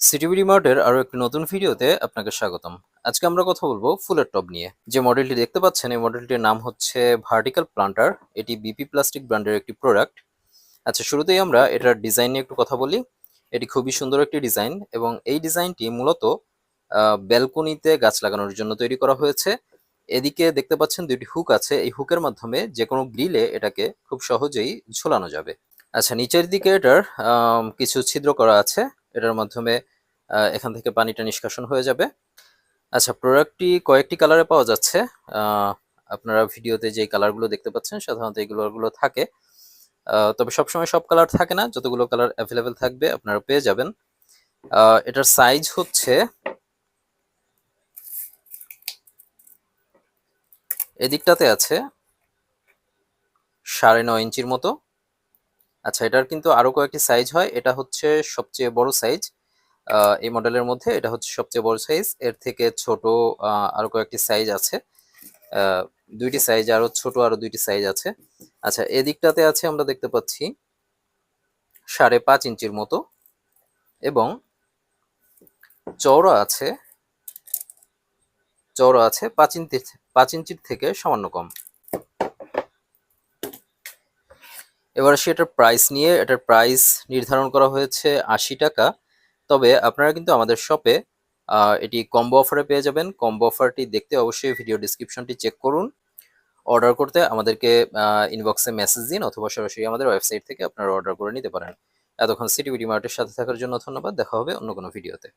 সিটিভিডি মার্টের আরও একটি নতুন ভিডিওতে আপনাকে স্বাগতম। আজকে আমরা কথা বলব ফুলের টব নিয়ে। যে মডেলটি দেখতে পাচ্ছেন, এই মডেলটির নাম হচ্ছে ভার্টিক্যাল প্লান্টার এটি বিপি প্লাস্টিক ব্র্যান্ডের একটি প্রোডাক্ট আচ্ছা শুরুতেই আমরা এটার ডিজাইন নিয়ে একটু কথা বলি। এটি খুবই সুন্দর একটি ডিজাইন এবং এই ডিজাইনটি মূলত ব্যালকনিতে গাছ লাগানোর জন্য তৈরি করা হয়েছে। এদিকে দেখতে পাচ্ছেন দুইটি হুক আছে। এই হুকের মাধ্যমে যে কোনো গ্রিলে এটাকে খুব সহজেই ঝোলানো যাবে। আচ্ছা নিচের দিকে এটার কিছু ছিদ্র করা আছে। এটার মাধ্যমে এখান থেকে পানিটা নিষ্কাশন হয়ে যাবে। আচ্ছা প্রোডাক্টটি কয়েকটি কালারে পাওয়া যাচ্ছে। আপনারা ভিডিওতে যে কালারগুলো দেখতে পাচ্ছেন, সাধারণত এই কালারগুলো থাকে। তবে সবসময় সব কালার থাকে না, যতগুলো কালার অ্যাভেলেবেল থাকবে আপনারা পেয়ে যাবেন। এটার সাইজ হচ্ছে এদিকটাতে আছে সাড়ে নয় ইঞ্চির মতো। আচ্ছা এটার কিন্তু আরও কয়েকটি সাইজ হয়। এটা হচ্ছে সবচেয়ে বড় সাইজ এই মডেলের মধ্যে। এটা হচ্ছে সবচেয়ে বড় সাইজ এর থেকে ছোট আরও কয়েকটি সাইজ আছে। দুইটি সাইজ আরও ছোট, আরও দুইটি সাইজ আছে। আচ্ছা এদিকটাতে আছে আমরা দেখতে পাচ্ছি সাড়ে পাঁচ ইঞ্চির মতো এবং চওড়া আছে চওড়া আছে পাঁচ ইঞ্চি, পাঁচ ইঞ্চির থেকে সামান্য কম। এবার আসি এটার প্রাইস নিয়ে। এটার প্রাইস নির্ধারণ করা হয়েছে আশি টাকা। তবে আপনারা কিন্তু আমাদের শপে এটি কম্বো অফারে পেয়ে যাবেন। কম্বো অফারটি দেখতে অবশ্যই ভিডিও ডিসক্রিপশনটি চেক করুন। অর্ডার করতে আমাদেরকে ইনবক্সে মেসেজ দিন অথবা সরাসরি আমাদের ওয়েবসাইট থেকে আপনারা অর্ডার করে নিতে পারেন। এতক্ষণ সিটি মার্টের সাথে থাকার জন্য ধন্যবাদ। দেখা হবে অন্য কোনো ভিডিওতে